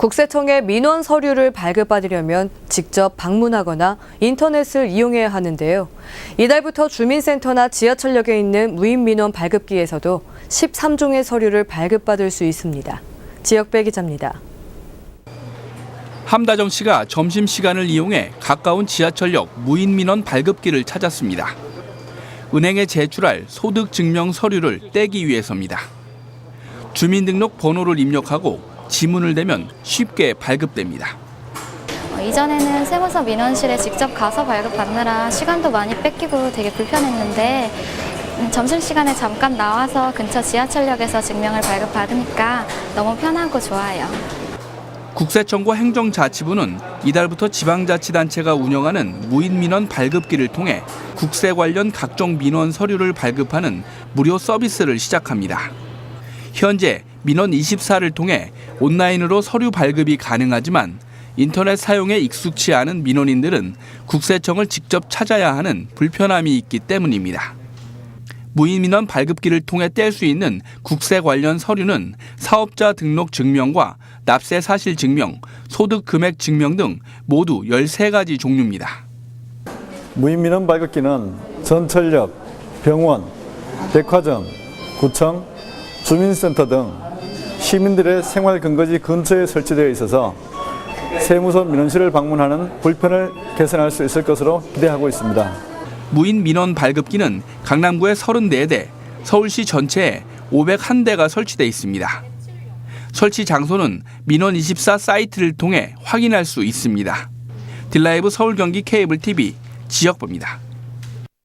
국세청에 민원 서류를 발급받으려면 직접 방문하거나 인터넷을 이용해야 하는데요. 이달부터 주민센터나 지하철역에 있는 무인 민원 발급기에서도 13종의 서류를 발급받을 수 있습니다. 지역배 기자입니다. 함다정 씨가 점심 시간을 이용해 가까운 지하철역 무인 민원 발급기를 찾았습니다. 은행에 제출할 소득 증명 서류를 떼기 위해서입니다. 주민등록 번호를 입력하고 지문을 대면 쉽게 발급됩니다. 어, 이전에는 세무서 민원실에 직접 가서 발급받느라 시간도 많이 뺏기고 되게 불편했는데 음, 점심시간에 잠깐 나와서 근처 지하철역에서 증명을 발급받으니까 너무 편하고 좋아요. 국세청과 행정자치부는 이달부터 지방자치단체가 운영하는 무인민원 발급기를 통해 국세 관련 각종 민원 서류를 발급하는 무료 서비스를 시작합니다. 현재 민원 24를 통해 온라인으로 서류 발급이 가능하지만 인터넷 사용에 익숙치 않은 민원인들은 국세청을 직접 찾아야 하는 불편함이 있기 때문입니다. 무인민원 발급기를 통해 뗄 수 있는 국세 관련 서류는 사업자 등록 증명과 납세 사실 증명, 소득 금액 증명 등 모두 13가지 종류입니다. 무인민원 발급기는 전철역, 병원, 백화점, 구청, 주민센터 등 시민들의 생활 근거지 근처에 설치되어 있어서 세무서 민원실을 방문하는 불편을 개선할 수 있을 것으로 기대하고 있습니다. 무인 민원 발급기는 강남구에 34대, 서울시 전체에 501대가 설치돼 있습니다. 설치 장소는 민원24 사이트를 통해 확인할 수 있습니다. 딜라이브 서울 경기 케이블 TV 지역보입니다.